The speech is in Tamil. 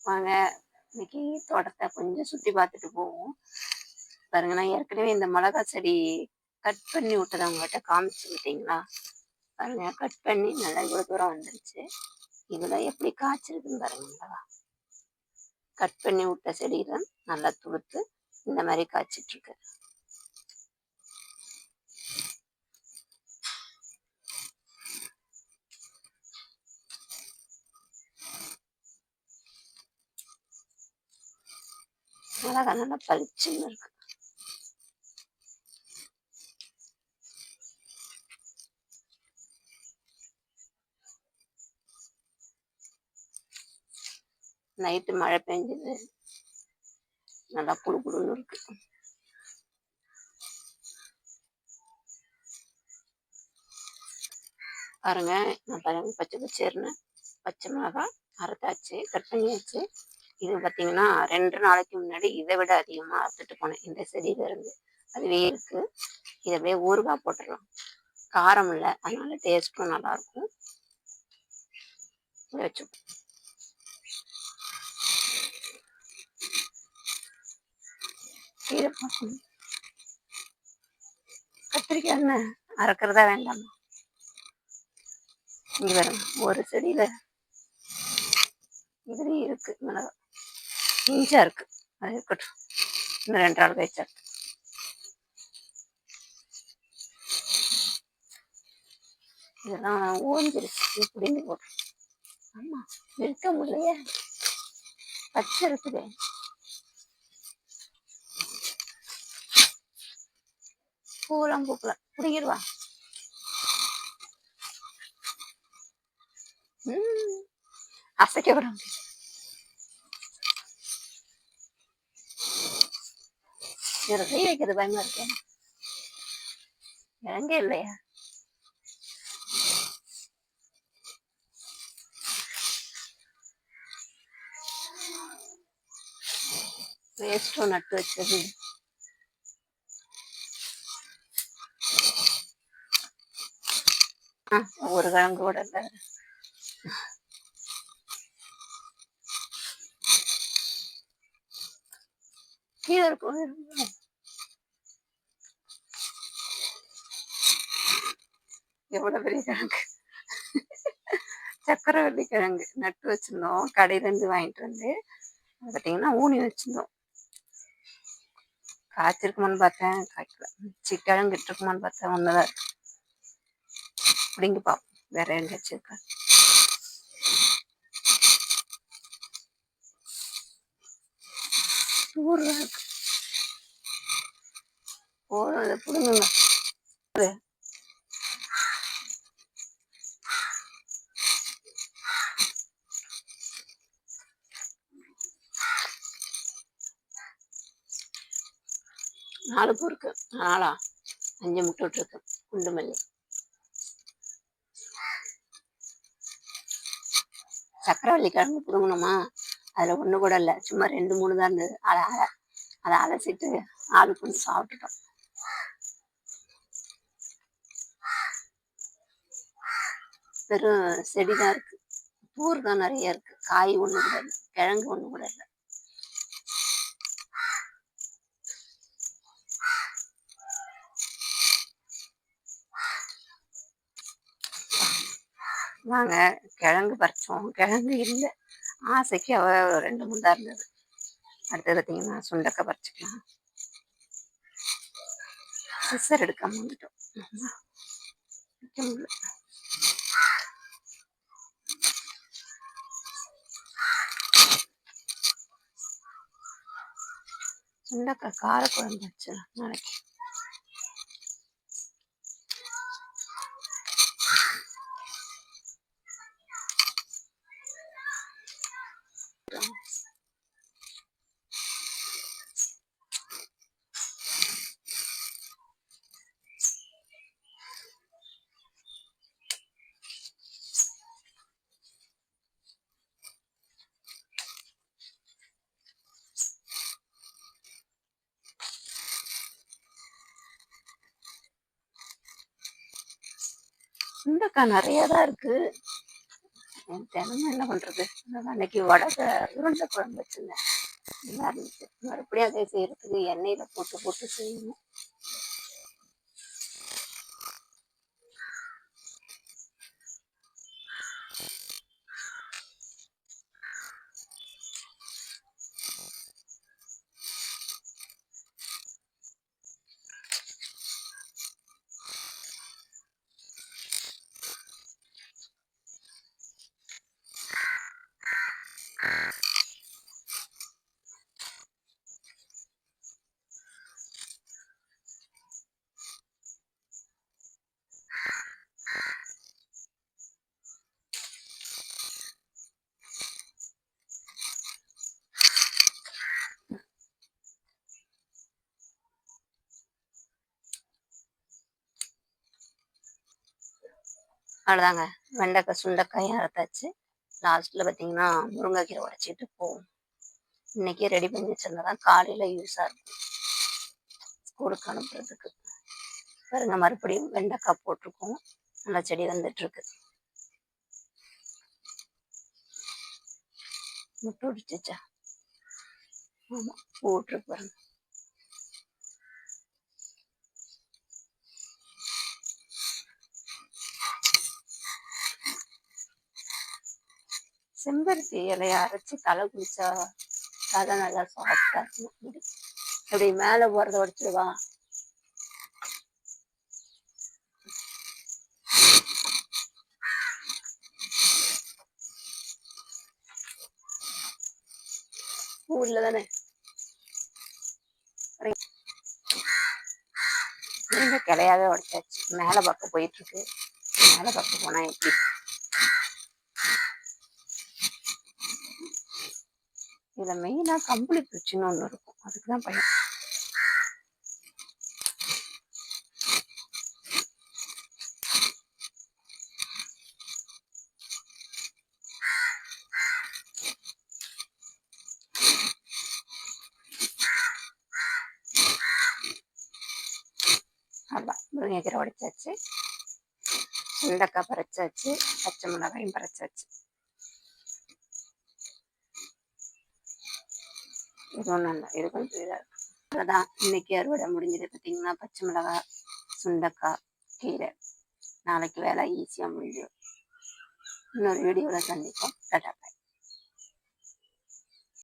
வாங்க. இன்னைக்கு தோட்டத்தை கொஞ்சம் சுற்றி பார்த்துட்டு போவோம். பாருங்க நான் ஏற்கனவே இந்த மிளகா செடி கட் பண்ணி விட்டதை உங்கள்கிட்ட காமிச்சு விட்டீங்களா? பாருங்க கட் பண்ணி நல்லா இவ்வளோ தூரம் வந்துருச்சு. இதெல்லாம் எப்படி காய்ச்சிருக்குன்னு பாருங்க மிளகா. கட் பண்ணி விட்ட செடியில நல்லா துளுத்து இந்த மாதிரி காய்ச்சிட்டு மிளகா நல்லா பளிச்சுன்னு இருக்கு. நைட்டு மழை பெஞ்சது. நல்லா புழு குழுன்னு இருக்கு. பாருங்க நான் பாருங்க பச்சை பச்சைர்னு பச்சை மிளகா அரைத்தாச்சு கட் பண்ணியாச்சு. இது பார்த்தீங்கன்னா ரெண்டு நாளைக்கு முன்னாடி இதை விட அதிகமாக அறுத்துட்டு போனேன் இந்த செடியில இருந்து அதுவே இருக்கு. இதை அப்படியே ஊறுகாய் போட்டுடலாம். காரம் இல்லை. அதனால டேஸ்ட்டும் நல்லா இருக்கும். இதை வச்சு. கீரை பார்க்கணும் கத்திரிக்காய் என்ன? அறக்கிறதா வேண்டாமா? இங்கே பாருங்க ஒரு செடியில் இதுலேயும் இருக்கு மிளகா. இஞ்சா இருக்கு. அது இருக்கட்டும். இன்னும் ரெண்டு நாள் கழிச்சா. இதெல்லாம் ஓஞ்சிருச்சு. இப்படின்னு போடுறேன் ஆமா இருக்க முடியலையே. பச்சை இருக்குது. பூலாம் பூக்கல. பிடிக்கிடுவா அசைக்க விட முடியாது இதுல கை வைக்கிறது பயமா இருக்கேன் இறங்க இல்லையா வேஸ்டும் நட்டு வச்சது ஒரு கிழங்கு கூட இல்லை கீழே இருக்கும் எவ்வளவு பெரிய கிழங்கு? சக்கரவள்ளி கிழங்கு. நட்டு வச்சிருந்தோம். கடையில இருந்து வாங்கிட்டு வந்து பார்த்தீங்கன்னா ஊனி வச்சிருந்தோம். காய்ச்சிருக்குமான்னு பார்த்தேன். காய்க்கல. சிக்கிழங்கு கிழங்கு இருக்குமான்னு பார்த்தேன். ஒன்றுதான் இருக்கு பிடிங்கி பார்ப்போம் வேற எங்கேயாச்சும் இருக்கா? ஊர்ல இருக்கு. போதும் அதை பிடுங்குங்க. நாலு பூ இருக்கு நாலா அஞ்சு முட்டை விட்டுருக்கு. குண்டு மல்லி. சக்கரவள்ளி கிழங்கு புடுங்கணுமா? அதுல ஒண்ணு கூட இல்லை. சும்மா ரெண்டு மூணு தான் இருந்தது. அதை அல- அதை அலசிட்டு ஆளு கொஞ்சம் சாப்பிட்டுட்டோம். வெறும் செடிதான் இருக்கு. பூர் தான் நிறைய இருக்கு. காய் ஒண்ணு கூட இல்லை. கிழங்கு ஒண்ணு கூட இல்லை. வாங்க. கிழங்கு பறிச்சோம். கிழங்கு இல்லை. ஆசைக்கு அவ ரெண்டு மூணு தான் இருந்தது. அடுத்து பார்த்தீங்கன்னா சுண்டக்காய் பறிச்சுக்கலாம். சிசர் எடுக்காம வந்துட்டோம். ஆமா, வைக்க முடியல. சுண்டக்காய் காரக்குழம்பு வச்சிடலாம் நாளைக்கு. சுண்டக்காய் நிறைய தான் இருக்கு தினமும் என்ன பண்றது? அன்னைக்கு வடக உருண்டை குழம்பு வச்சிருந்தேன். நல்லா இருந்துச்சு மறுபடியும் அதே செய்யறதுக்கு எண்ணெயில போட்டு போட்டு செய்யணும். அவ்வளோதாங்க. வெண்டைக்காய் சுண்டைக்காயும் அறுத்தாச்சு லாஸ்ட்டில் பார்த்தீங்கன்னா முருங்கைக்கீரை உடச்சிட்டு போவோம். இன்னைக்கே ரெடி பண்ணி வச்சிருந்தா தான் காலையில் யூஸாக இருக்கும். ஸ்கூலுக்கு அனுப்புறதுக்கு. பாருங்க மறுபடியும் வெண்டைக்காய் போட்டிருக்கோம். நல்லா செடி வந்துட்டுருக்கு. முட்டு உடிச்சிச்சா ஆமாம் போட்டிருக்கு பாருங்க. செம்பருத்தி இலைய அரைச்சி தலை குளிச்சா தலை நல்லா சாஃப்டா இருக்கும். அப்படி. மேல போறத உடச்சிடுவா. ஊர்ல தானே. நீங்க கிளையாவே உடைச்சாச்சு. மேல பக்கம் போயிட்டு இருக்கு. மேல பக்கம் போனா எப்படி? இதுல மெயினா கம்பளி பூச்சின்னு ஒண்ணு இருக்கும். அதுக்குதான் பயம். அதான் முருங்கைக்கீரை உடைச்சாச்சு. சுண்டக்காய் பறிச்சாச்சு. பச்சை மிளகாயும் பறிச்சாச்சு. இது ஒன்றும் இல்லை. இது அவ்வளோதான் இன்னைக்கு அறுவடை முடிஞ்சது பார்த்தீங்கன்னா பச்சை மிளகாய் சுண்டக்காய் கீரை. நாளைக்கு வேலை ஈஸியாக முடிஞ்சிடும். இன்னொரு வீடியோவில் சந்திப்போம். டாடா